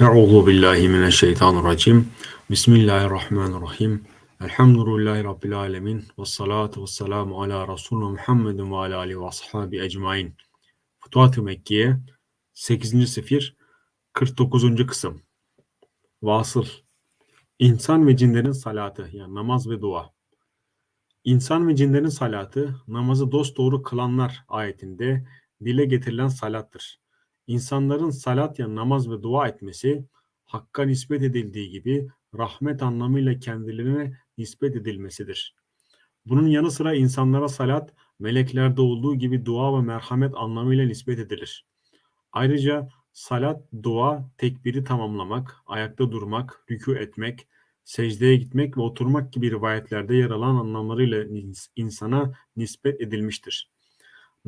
Euzu billahi mineşşeytanirracim. Bismillahirrahmanirrahim. Elhamdülillahi rabbil alamin ve salatu vesselamu ala Resulü Muhammedin ve ala alihi ve ashabi ecmaîn. Futuhat-ı Mekkiye 8. sefir 49. kısım. Vasıl. İnsan ve cinlerin salatı yani namaz ve dua. İnsan ve cinlerin salatı namazı dosdoğru kılanlar ayetinde dile getirilen salattır. İnsanların salat ya namaz ve dua etmesi Hakk'a nispet edildiği gibi rahmet anlamıyla kendilerine nispet edilmesidir. Bunun yanı sıra insanlara salat meleklerde olduğu gibi dua ve merhamet anlamıyla nispet edilir. Ayrıca salat, dua, tekbiri tamamlamak, ayakta durmak, rükû etmek, secdeye gitmek ve oturmak gibi rivayetlerde yer alan anlamlarıyla insana nispet edilmiştir.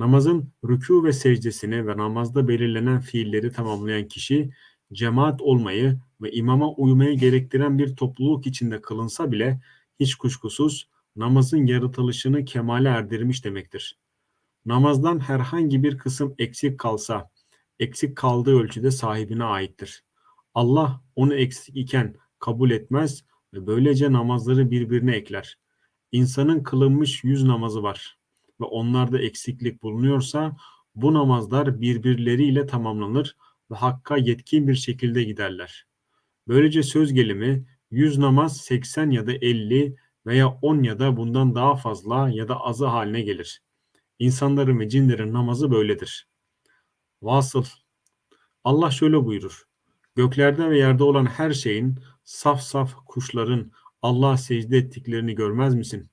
Namazın rükû ve secdesini ve namazda belirlenen fiilleri tamamlayan kişi cemaat olmayı ve imama uymayı gerektiren bir topluluk içinde kılınsa bile hiç kuşkusuz namazın yaratılışını kemale erdirmiş demektir. Namazdan herhangi bir kısım eksik kalsa, eksik kaldığı ölçüde sahibine aittir. Allah onu eksik iken kabul etmez ve böylece namazları birbirine ekler. İnsanın kılınmış yüz namazı var ve onlarda eksiklik bulunuyorsa bu namazlar birbirleriyle tamamlanır ve hakka yetkin bir şekilde giderler. Böylece söz gelimi 100 namaz 80 ya da 50 veya 10 ya da bundan daha fazla ya da azı haline gelir. İnsanların ve cinlerin namazı böyledir. Vasıl Allah şöyle buyurur. Göklerde ve yerde olan her şeyin saf saf kuşların Allah'a secde ettiklerini görmez misin?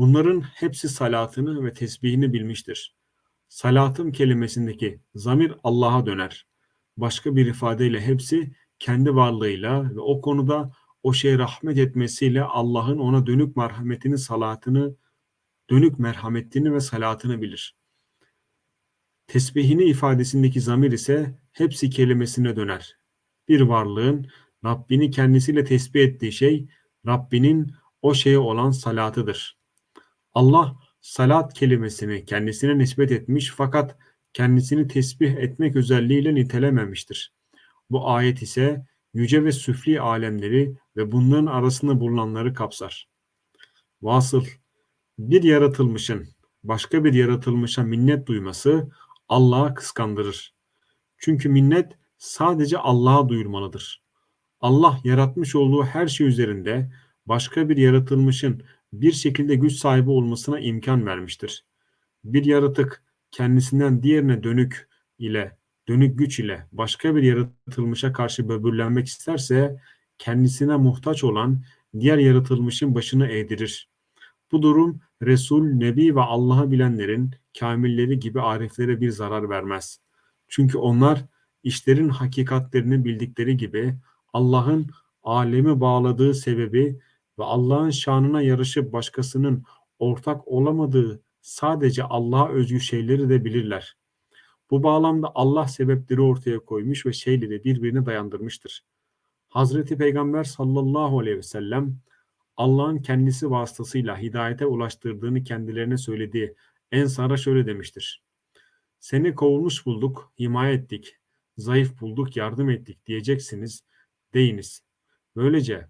Bunların hepsi salatını ve tesbihini bilmiştir. Salatım kelimesindeki zamir Allah'a döner. Başka bir ifadeyle hepsi kendi varlığıyla ve o konuda o şeye rahmet etmesiyle Allah'ın ona dönük merhametini, salatını, dönük merhametini ve salatını bilir. Tesbihini ifadesindeki zamir ise hepsi kelimesine döner. Bir varlığın Rabbini kendisiyle tesbih ettiği şey Rabbinin o şeye olan salatıdır. Allah salat kelimesini kendisine nispet etmiş fakat kendisini tesbih etmek özelliğiyle nitelememiştir. Bu ayet ise yüce ve süfli alemleri ve bunların arasında bulunanları kapsar. Vasıl, bir yaratılmışın başka bir yaratılmışa minnet duyması Allah'a kıskandırır. Çünkü minnet sadece Allah'a duyulmalıdır. Allah yaratmış olduğu her şey üzerinde başka bir yaratılmışın bir şekilde güç sahibi olmasına imkan vermiştir. Bir yaratık kendisinden diğerine dönük ile dönük güç ile başka bir yaratılmışa karşı böbürlenmek isterse kendisine muhtaç olan diğer yaratılmışın başını eğdirir. Bu durum Resul, Nebi ve Allah'ı bilenlerin kamilleri gibi ariflere bir zarar vermez. Çünkü onlar işlerin hakikatlerini bildikleri gibi Allah'ın alemi bağladığı sebebi ve Allah'ın şanına yarışıp başkasının ortak olamadığı sadece Allah'a özgü şeyleri de bilirler. Bu bağlamda Allah sebepleri ortaya koymuş ve şeyleri birbirine dayandırmıştır. Hazreti Peygamber sallallahu aleyhi ve sellem Allah'ın kendisi vasıtasıyla hidayete ulaştırdığını kendilerine söylediği Ensar'a şöyle demiştir. Seni kovulmuş bulduk, himaye ettik, zayıf bulduk, yardım ettik diyeceksiniz, deyiniz. Böylece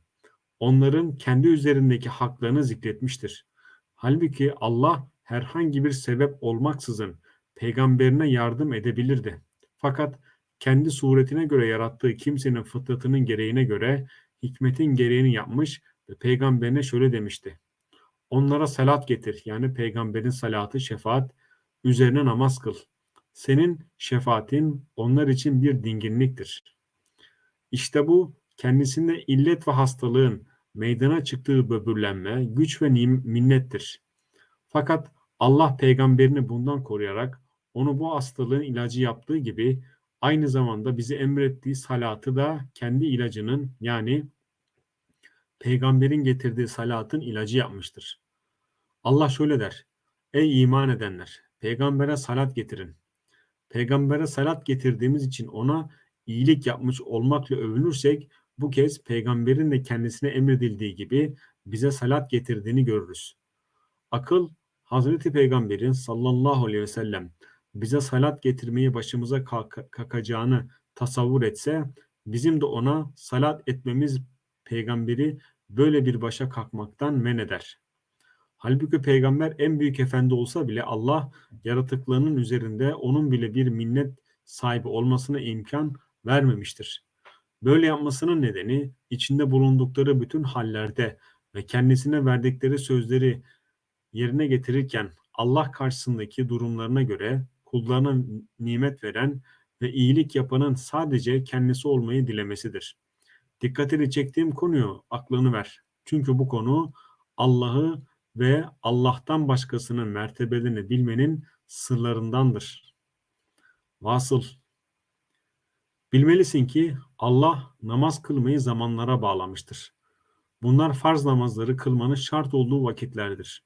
onların kendi üzerindeki haklarını zikretmiştir. Halbuki Allah herhangi bir sebep olmaksızın peygamberine yardım edebilirdi. Fakat kendi suretine göre yarattığı kimsenin fıtratının gereğine göre hikmetin gereğini yapmış ve peygamberine şöyle demişti. Onlara salat getir yani peygamberin salatı şefaat üzerine namaz kıl. Senin şefaatin onlar için bir dinginliktir. İşte bu kendisinde illet ve hastalığın meydana çıktığı böbürlenme, güç ve minnettir. Fakat Allah peygamberini bundan koruyarak onu bu hastalığın ilacı yaptığı gibi aynı zamanda bizi emrettiği salatı da kendi ilacının yani peygamberin getirdiği salatın ilacı yapmıştır. Allah şöyle der. Ey iman edenler! Peygambere salat getirin. Peygambere salat getirdiğimiz için ona iyilik yapmış olmakla övünürsek bu kez peygamberin de kendisine emredildiği gibi bize salat getirdiğini görürüz. Akıl Hazreti Peygamber'in sallallahu aleyhi ve sellem bize salat getirmeyi başımıza kakacağını tasavvur etse bizim de ona salat etmemiz peygamberi böyle bir başa kalkmaktan men eder. Halbuki peygamber en büyük efendi olsa bile Allah yaratıklarının üzerinde onun bile bir minnet sahibi olmasına imkan vermemiştir. Böyle yapmasının nedeni içinde bulundukları bütün hallerde ve kendisine verdikleri sözleri yerine getirirken Allah karşısındaki durumlarına göre kullarına nimet veren ve iyilik yapanın sadece kendisi olmayı dilemesidir. Dikkatini çektiğim konuyu aklını ver. Çünkü bu konu Allah'ı ve Allah'tan başkasının mertebelerini bilmenin sırlarındandır. Vasıl Bilmelisin ki Allah namaz kılmayı zamanlara bağlamıştır. Bunlar farz namazları kılmanın şart olduğu vakitlerdir.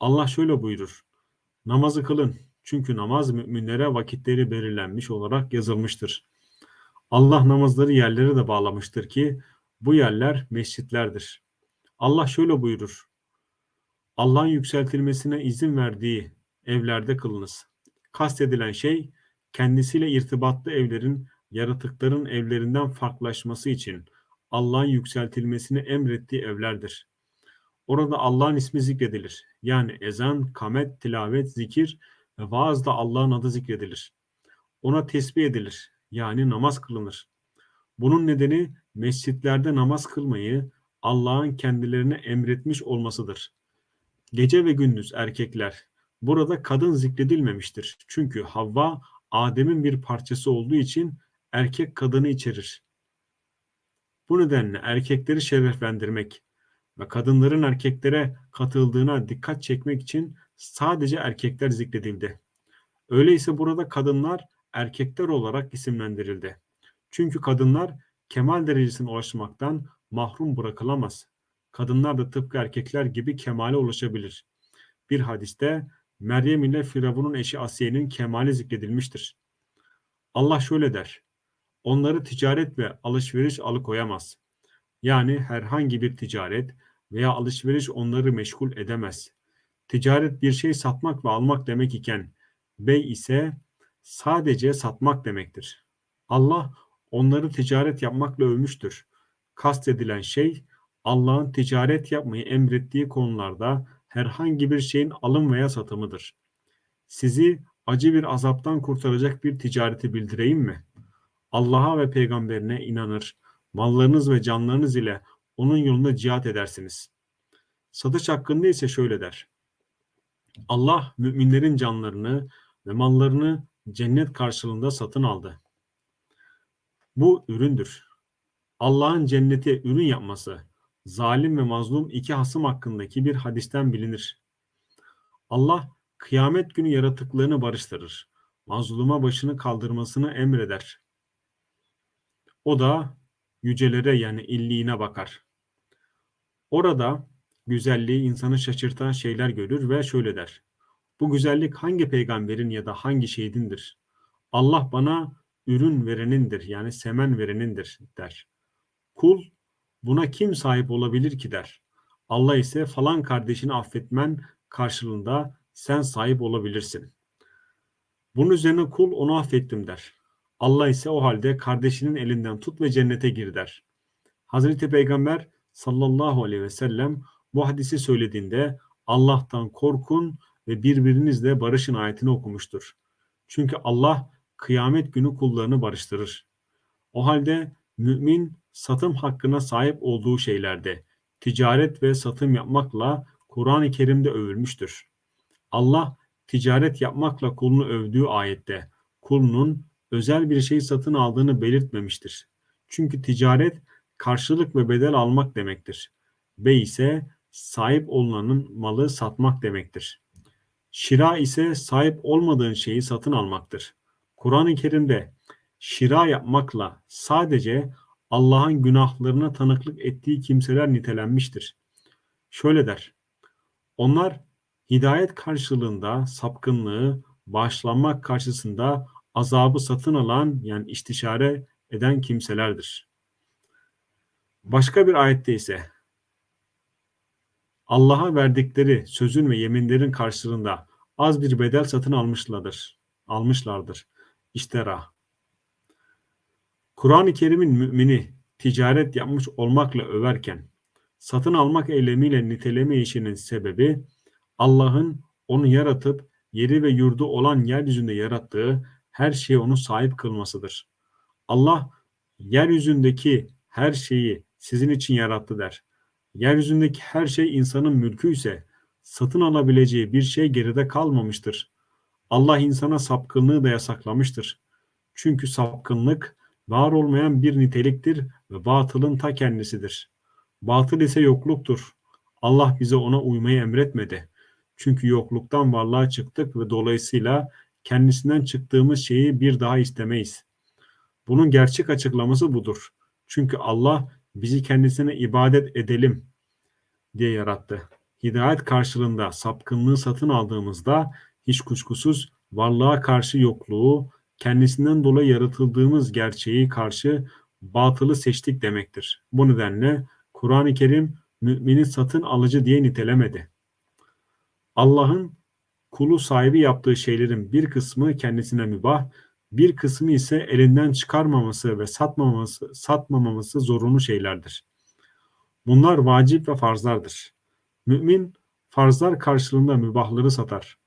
Allah şöyle buyurur. Namazı kılın. Çünkü namaz müminlere vakitleri belirlenmiş olarak yazılmıştır. Allah namazları yerlere de bağlamıştır ki bu yerler mescitlerdir. Allah şöyle buyurur. Allah'ın yükseltilmesine izin verdiği evlerde kılınız. Kastedilen şey kendisiyle irtibatlı evlerin yaratıkların evlerinden farklılaşması için Allah'ın yükseltilmesini emrettiği evlerdir. Orada Allah'ın ismi zikredilir. Yani ezan, kamet, tilavet, zikir ve vaazda Allah'ın adı zikredilir. Ona tesbih edilir. Yani namaz kılınır. Bunun nedeni mescitlerde namaz kılmayı Allah'ın kendilerine emretmiş olmasıdır. Gece ve gündüz erkekler, burada kadın zikredilmemiştir. Çünkü Havva Adem'in bir parçası olduğu için erkek kadını içerir. Bu nedenle erkekleri şereflendirmek ve kadınların erkeklere katıldığına dikkat çekmek için sadece erkekler zikredildi. Öyleyse burada kadınlar erkekler olarak isimlendirildi. Çünkü kadınlar kemal derecesine ulaşmaktan mahrum bırakılamaz. Kadınlar da tıpkı erkekler gibi kemale ulaşabilir. Bir hadiste Meryem ile Firavun'un eşi Asiye'nin kemali zikredilmiştir. Allah şöyle der. Onları ticaret ve alışveriş alıkoyamaz. Yani herhangi bir ticaret veya alışveriş onları meşgul edemez. Ticaret bir şey satmak ve almak demek iken bey ise sadece satmak demektir. Allah onları ticaret yapmakla övmüştür. Kastedilen şey Allah'ın ticaret yapmayı emrettiği konularda herhangi bir şeyin alım veya satımıdır. Sizi acı bir azaptan kurtaracak bir ticareti bildireyim mi? Allah'a ve peygamberine inanır, mallarınız ve canlarınız ile onun yolunda cihat edersiniz. Satış hakkında ise şöyle der. Allah müminlerin canlarını ve mallarını cennet karşılığında satın aldı. Bu üründür. Allah'ın cennete ürün yapması, zalim ve mazlum iki hasım hakkındaki bir hadisten bilinir. Allah kıyamet günü yaratıklarını barıştırır. Mazluma başını kaldırmasını emreder. O da yücelere yani illiğine bakar. Orada güzelliği insanı şaşırtan şeyler görür ve şöyle der. Bu güzellik hangi peygamberin ya da hangi şehidindir? Allah bana ürün verenindir yani semen verenindir der. Kul buna kim sahip olabilir ki der. Allah ise falan kardeşini affetmen karşılığında sen sahip olabilirsin. Bunun üzerine kul onu affettim der. Allah ise o halde kardeşinin elinden tut ve cennete gir der. Hazreti Peygamber sallallahu aleyhi ve sellem bu hadisi söylediğinde Allah'tan korkun ve birbirinizle barışın ayetini okumuştur. Çünkü Allah kıyamet günü kullarını barıştırır. O halde mümin satım hakkına sahip olduğu şeylerde ticaret ve satım yapmakla Kur'an-ı Kerim'de övülmüştür. Allah ticaret yapmakla kulunu övdüğü ayette kulunun özel bir şey satın aldığını belirtmemiştir. Çünkü ticaret karşılık ve bedel almak demektir. Bey ise sahip olunanın malı satmak demektir. Şira ise sahip olmadığın şeyi satın almaktır. Kur'an-ı Kerim'de şira yapmakla sadece Allah'ın günahlarına tanıklık ettiği kimseler nitelenmiştir. Şöyle der. Onlar hidayet karşılığında sapkınlığı, bağışlanmak karşısında azabı satın alan yani istişare eden kimselerdir. Başka bir ayette ise Allah'a verdikleri sözün ve yeminlerin karşılığında az bir bedel satın almışlardır. Almışlardır. İştera. Kur'an-ı Kerim'in mümini ticaret yapmış olmakla överken satın almak eylemiyle niteleme işinin sebebi Allah'ın onu yaratıp yeri ve yurdu olan yeryüzünde yarattığı her şeye onu sahip kılmasıdır. Allah yeryüzündeki her şeyi sizin için yarattı der. Yeryüzündeki her şey insanın mülkü ise satın alabileceği bir şey geride kalmamıştır. Allah insana sapkınlığı da yasaklamıştır. Çünkü sapkınlık var olmayan bir niteliktir ve batılın ta kendisidir. Batıl ise yokluktur. Allah bize ona uymayı emretmedi. Çünkü yokluktan varlığa çıktık ve dolayısıyla kendisinden çıktığımız şeyi bir daha istemeyiz. Bunun gerçek açıklaması budur. Çünkü Allah bizi kendisine ibadet edelim diye yarattı. Hidayet karşılığında sapkınlığı satın aldığımızda hiç kuşkusuz varlığa karşı yokluğu, kendisinden dolayı yaratıldığımız gerçeği karşı batılı seçtik demektir. Bu nedenle Kur'an-ı Kerim mümini satın alıcı diye nitelemedi. Allah'ın kulu sahibi yaptığı şeylerin bir kısmı kendisine mübah, bir kısmı ise elinden çıkarmaması ve satmaması, satmamaması zorunlu şeylerdir. Bunlar vacip ve farzlardır. Mümin farzlar karşılığında mübahları satar.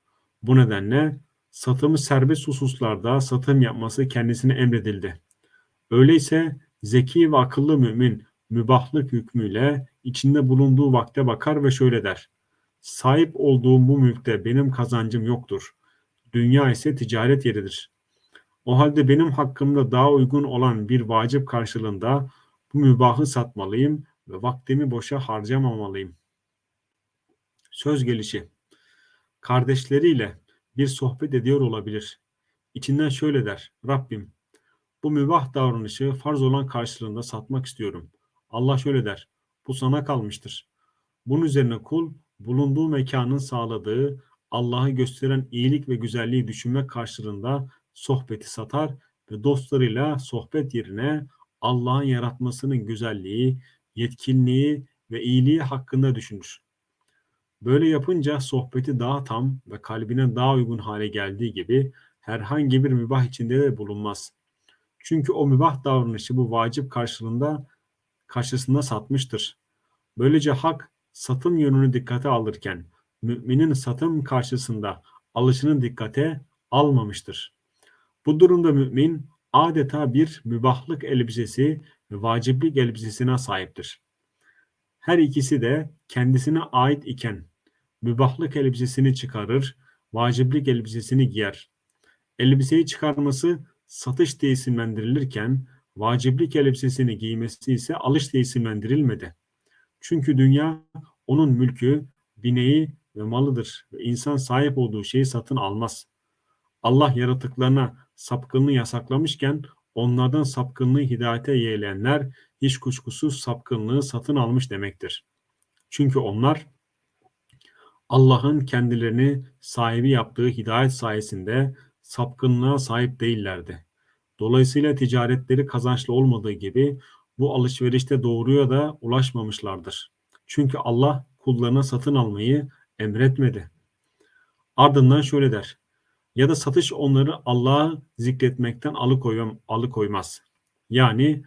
Bu nedenle satımı serbest hususlarda satım yapması kendisine emredildi. Öyleyse zeki ve akıllı mümin mübahlık hükmüyle içinde bulunduğu vakte bakar ve şöyle der. Sahip olduğum bu mülkte benim kazancım yoktur. Dünya ise ticaret yeridir. O halde benim hakkımda daha uygun olan bir vacip karşılığında bu mübahı satmalıyım ve vaktimi boşa harcamamalıyım. Söz gelişi. Kardeşleriyle bir sohbet ediyor olabilir. İçinden şöyle der. Rabbim bu mübah davranışı farz olan karşılığında satmak istiyorum. Allah şöyle der. Bu sana kalmıştır. Bunun üzerine kul bulunduğu mekanın sağladığı Allah'ı gösteren iyilik ve güzelliği düşünmek karşılığında sohbeti satar ve dostlarıyla sohbet yerine Allah'ın yaratmasının güzelliği, yetkinliği ve iyiliği hakkında düşünür. Böyle yapınca sohbeti daha tam ve kalbine daha uygun hale geldiği gibi herhangi bir mübah içinde de bulunmaz. Çünkü o mübah davranışı bu vacip karşılığında karşısında satmıştır. Böylece hak satım yönünü dikkate alırken müminin satım karşısında alışını dikkate almamıştır. Bu durumda mümin adeta bir mübahlık elbisesi ve vaciplik elbisesine sahiptir. Her ikisi de kendisine ait iken mübahlık elbisesini çıkarır, vaciplik elbisesini giyer. Elbiseyi çıkarması satış diye isimlendirilirken vaciplik elbisesini giymesi ise alış diye isimlendirilmedi. Çünkü dünya onun mülkü, bineği ve malıdır ve insan sahip olduğu şeyi satın almaz. Allah yaratıklarına sapkınlığı yasaklamışken onlardan sapkınlığı hidayete yeğleyenler hiç kuşkusuz sapkınlığı satın almış demektir. Çünkü onlar Allah'ın kendilerini sahibi yaptığı hidayet sayesinde sapkınlığa sahip değillerdi. Dolayısıyla ticaretleri kazançlı olmadığı gibi bu alışverişte doğruya da ulaşmamışlardır. Çünkü Allah kullarına satın almayı emretmedi. Ardından şöyle der. Ya da satış onları Allah'a zikretmekten alıkoyam, alıkoymaz. Yani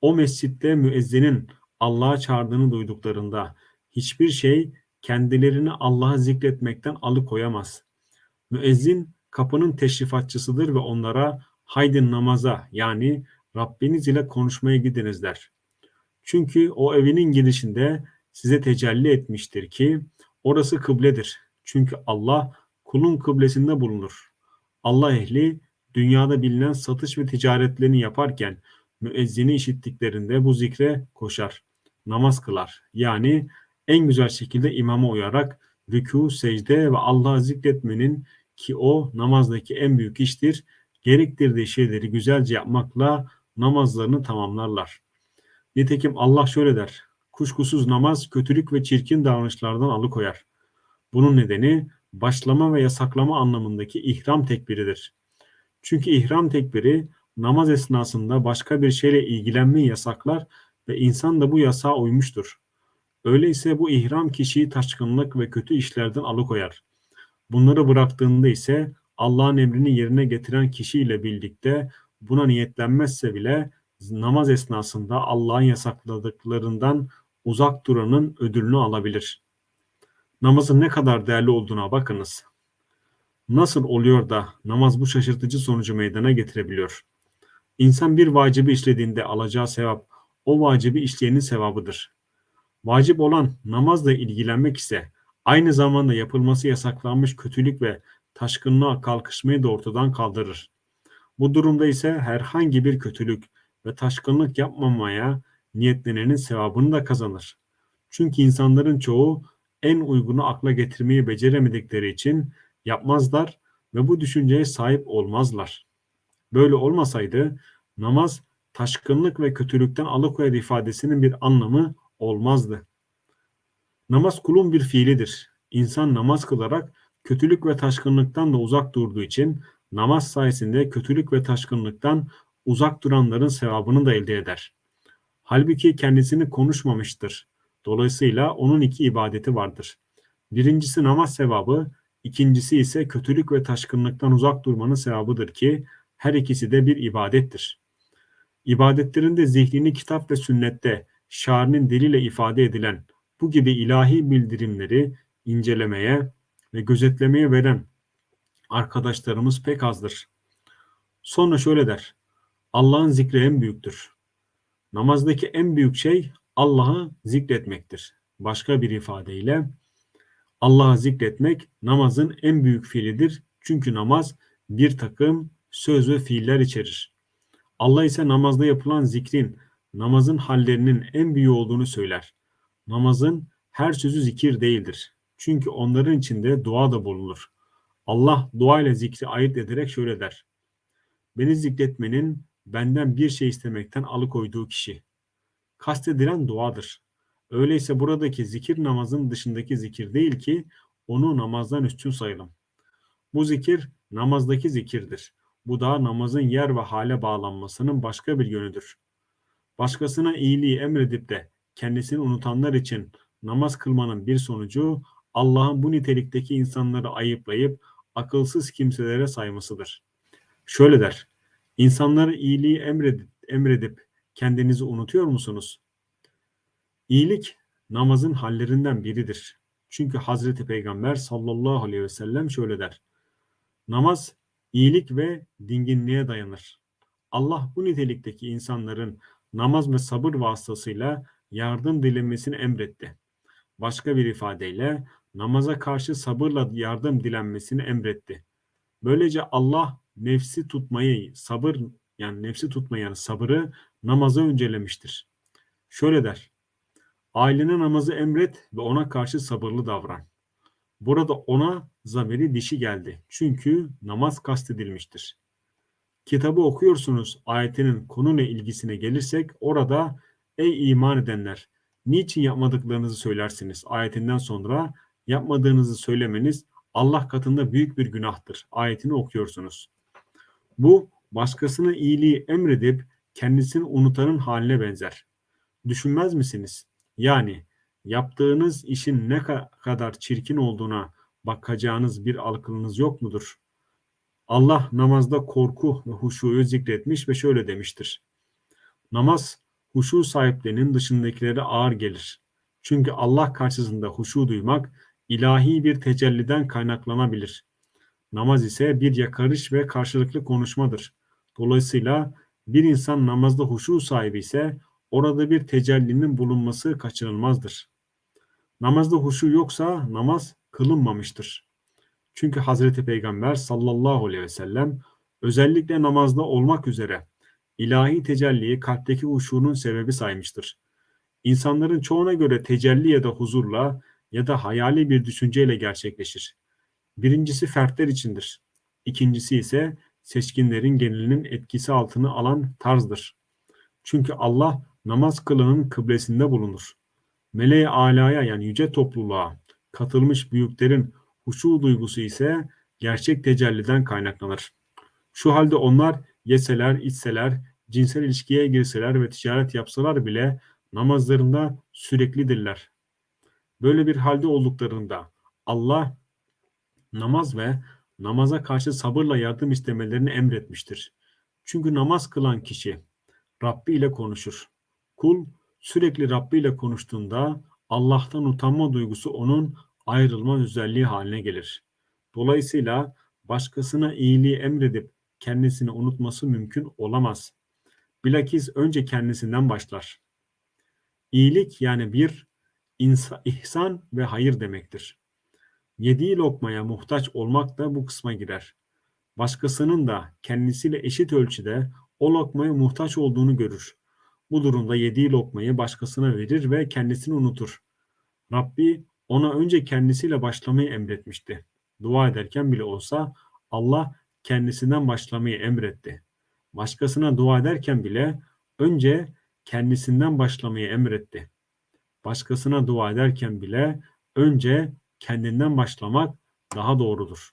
o mescitte müezzinin Allah'a çağırdığını duyduklarında hiçbir şey kendilerini Allah'a zikretmekten alıkoyamaz. Müezzin kapının teşrifatçısıdır ve onlara haydi namaza yani Rabbiniz ile konuşmaya gidiniz der. Çünkü o evinin girişinde size tecelli etmiştir ki orası kıbledir. Çünkü Allah kulun kıblesinde bulunur. Allah ehli dünyada bilinen satış ve ticaretlerini yaparken müezzini işittiklerinde bu zikre koşar, namaz kılar. Yani en güzel şekilde imama uyarak rükû, secde ve Allah'ı zikretmenin ki o namazdaki en büyük iştir, gerektirdiği şeyleri güzelce yapmakla namazlarını tamamlarlar. Nitekim Allah şöyle der, kuşkusuz namaz kötülük ve çirkin davranışlardan alıkoyar. Bunun nedeni başlama ve yasaklama anlamındaki ihram tekbiridir. Çünkü ihram tekbiri namaz esnasında başka bir şeyle ilgilenmeyi yasaklar ve insan da bu yasağa uymuştur. Öyleyse bu ihram kişiyi taşkınlık ve kötü işlerden alıkoyar. Bunları bıraktığında ise Allah'ın emrini yerine getiren kişiyle birlikte buna niyetlenmezse bile namaz esnasında Allah'ın yasakladıklarından uzak duranın ödülünü alabilir. Namazın ne kadar değerli olduğuna bakınız. Nasıl oluyor da namaz bu şaşırtıcı sonucu meydana getirebiliyor? İnsan bir vacibi işlediğinde alacağı sevap o vacibi işleyenin sevabıdır. Vacip olan namazla ilgilenmek ise aynı zamanda yapılması yasaklanmış kötülük ve taşkınlığa kalkışmayı da ortadan kaldırır. Bu durumda ise herhangi bir kötülük ve taşkınlık yapmamaya niyetlenenin sevabını da kazanır. Çünkü insanların çoğu en uygunu akla getirmeyi beceremedikleri için yapmazlar ve bu düşünceye sahip olmazlar. Böyle olmasaydı namaz taşkınlık ve kötülükten alıkoyar ifadesinin bir anlamı olmazdı. Namaz kulun bir fiilidir. İnsan namaz kılarak kötülük ve taşkınlıktan da uzak durduğu için namaz sayesinde kötülük ve taşkınlıktan uzak duranların sevabını da elde eder. Halbuki kendisini konuşmamıştır. Dolayısıyla onun iki ibadeti vardır. Birincisi namaz sevabı, ikincisi ise kötülük ve taşkınlıktan uzak durmanın sevabıdır ki her ikisi de bir ibadettir. İbadetlerin de zihnini kitap ve sünnette şairinin diliyle ifade edilen bu gibi ilahi bildirimleri incelemeye ve gözetlemeye veren arkadaşlarımız pek azdır. Sonra şöyle der. Allah'ın zikri en büyüktür. Namazdaki en büyük şey Allah'ı zikretmektir. Başka bir ifadeyle Allah'ı zikretmek namazın en büyük fiilidir. Çünkü namaz bir takım söz ve fiiller içerir. Allah ise namazda yapılan zikrin, namazın hallerinin en büyüğü olduğunu söyler. Namazın her sözü zikir değildir. Çünkü onların içinde dua da bulunur. Allah dua ile zikri ayırt ederek şöyle der. Beni zikretmenin benden bir şey istemekten alıkoyduğu kişi. Kastedilen duadır. Öyleyse buradaki zikir namazın dışındaki zikir değil ki onu namazdan üstün sayalım. Bu zikir namazdaki zikirdir. Bu da namazın yer ve hale bağlanmasının başka bir yönüdür. Başkasına iyiliği emredip de kendisini unutanlar için namaz kılmanın bir sonucu Allah'ın bu nitelikteki insanları ayıplayıp akılsız kimselere saymasıdır. Şöyle der, insanlara iyiliği emredip, emredip kendinizi unutuyor musunuz? İyilik namazın hallerinden biridir. Çünkü Hazreti Peygamber sallallahu aleyhi ve sellem şöyle der. Namaz iyilik ve dinginliğe dayanır. Allah bu nitelikteki insanların namaz ve sabır vasıtasıyla yardım dilenmesini emretti. Başka bir ifadeyle namaza karşı sabırla yardım dilenmesini emretti. Böylece Allah nefsi tutmayı, sabır yani nefsi tutmayı yani sabırı namaza öncelemiştir. Şöyle der. Ailene namazı emret ve ona karşı sabırlı davran. Burada ona zamiri dişi geldi. Çünkü namaz kastedilmiştir. Kitabı okuyorsunuz ayetinin konuyla ilgisine gelirsek orada ey iman edenler niçin yapmadıklarınızı söylersiniz ayetinden sonra yapmadığınızı söylemeniz Allah katında büyük bir günahtır. Ayetini okuyorsunuz. Bu başkasına iyiliği emredip kendisini unutanın haline benzer. Düşünmez misiniz? Yani yaptığınız işin ne kadar çirkin olduğuna bakacağınız bir akılınız yok mudur? Allah namazda korku ve huşuyu zikretmiş ve şöyle demiştir. Namaz huşu sahiplerinin dışındakilere ağır gelir. Çünkü Allah karşısında huşu duymak ilahi bir tecelliden kaynaklanabilir. Namaz ise bir yakarış ve karşılıklı konuşmadır. Dolayısıyla bir insan namazda huşu sahibi ise orada bir tecellinin bulunması kaçınılmazdır. Namazda huşu yoksa namaz kılınmamıştır. Çünkü Hazreti Peygamber sallallahu aleyhi ve sellem özellikle namazda olmak üzere ilahi tecelliyi kalpteki huşunun sebebi saymıştır. İnsanların çoğuna göre tecelli ya da huzurla ya da hayali bir düşünceyle gerçekleşir. Birincisi fertler içindir. İkincisi ise seçkinlerin genelinin etkisi altına alan tarzdır. Çünkü Allah namaz kılanın kıblesinde bulunur. Meleği alaya yani yüce topluluğa katılmış büyüklerin huşu duygusu ise gerçek tecelliden kaynaklanır. Şu halde onlar yeseler, içseler, cinsel ilişkiye girseler ve ticaret yapsalar bile namazlarında süreklidirler. Böyle bir halde olduklarında Allah namaz ve namaza karşı sabırla yardım istemelerini emretmiştir. Çünkü namaz kılan kişi Rabbi ile konuşur. Kul sürekli Rabbi ile konuştuğunda Allah'tan utanma duygusu onun ayrılmaz özelliği haline gelir. Dolayısıyla başkasına iyiliği emredip kendisini unutması mümkün olamaz. Bilakis önce kendisinden başlar. İyilik yani bir insa, ihsan ve hayır demektir. Yediği lokmaya muhtaç olmak da bu kısma girer. Başkasının da kendisiyle eşit ölçüde o lokmaya muhtaç olduğunu görür. Bu durumda yediği lokmayı başkasına verir ve kendisini unutur. Rabbi ona önce kendisiyle başlamayı emretmişti. Dua ederken bile olsa Allah kendisinden başlamayı emretti. Başkasına dua ederken bile önce kendisinden başlamayı emretti. Başkasına dua ederken bile önce kendinden başlamak daha doğrudur.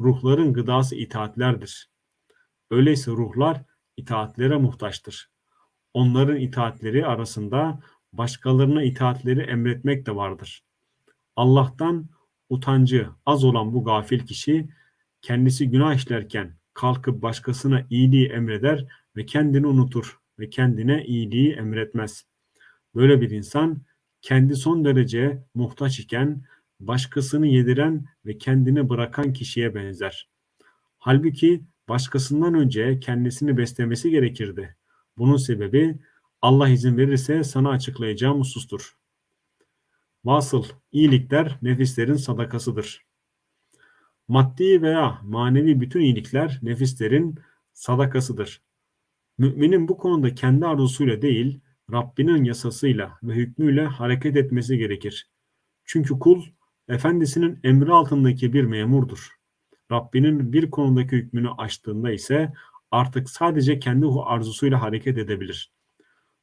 Ruhların gıdası itaatlerdir. Öyleyse ruhlar itaatlere muhtaçtır. Onların itaatleri arasında başkalarına itaatleri emretmek de vardır. Allah'tan utancı az olan bu gafil kişi kendisi günah işlerken kalkıp başkasına iyiliği emreder ve kendini unutur ve kendine iyiliği emretmez. Böyle bir insan kendi son derece muhtaç iken başkasını yediren ve kendini bırakan kişiye benzer. Halbuki başkasından önce kendisini beslemesi gerekirdi. Bunun sebebi Allah izin verirse sana açıklayacağım husustur. Vasıl iyilikler nefislerin sadakasıdır. Maddi veya manevi bütün iyilikler nefislerin sadakasıdır. Müminin bu konuda kendi arzusuyla değil, Rabbinin yasasıyla ve hükmüyle hareket etmesi gerekir. Çünkü kul, efendisinin emri altındaki bir memurdur. Rabbinin bir konudaki hükmünü açtığında ise artık sadece kendi arzusuyla hareket edebilir.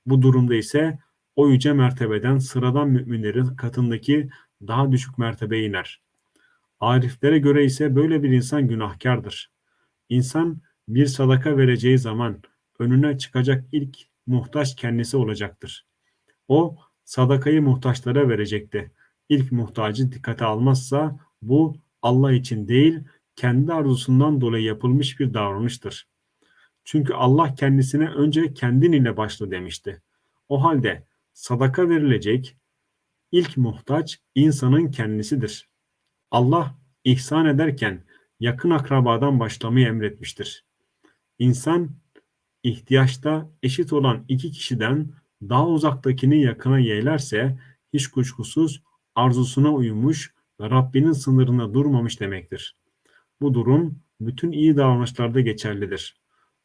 Bu durumda ise o yüce mertebeden sıradan müminlerin katındaki daha düşük mertebeye iner. Ariflere göre ise böyle bir insan günahkardır. İnsan bir sadaka vereceği zaman önüne çıkacak ilk muhtaç kendisi olacaktır. O sadakayı muhtaçlara verecekti. İlk muhtacı dikkate almazsa bu Allah için değil kendi arzusundan dolayı yapılmış bir davranıştır. Çünkü Allah kendisine önce kendin ile başla demişti. O halde sadaka verilecek ilk muhtaç insanın kendisidir. Allah ihsan ederken yakın akrabadan başlamayı emretmiştir. İnsan ihtiyaçta eşit olan iki kişiden daha uzaktakini yakına yeğlerse hiç kuşkusuz arzusuna uymuş ve Rabbinin sınırında durmamış demektir. Bu durum bütün iyi davranışlarda geçerlidir.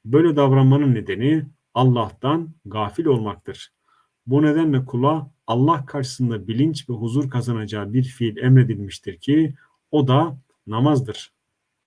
Böyle davranmanın nedeni Allah'tan gafil olmaktır. Bu nedenle kula Allah karşısında bilinç ve huzur kazanacağı bir fiil emredilmiştir ki o da namazdır.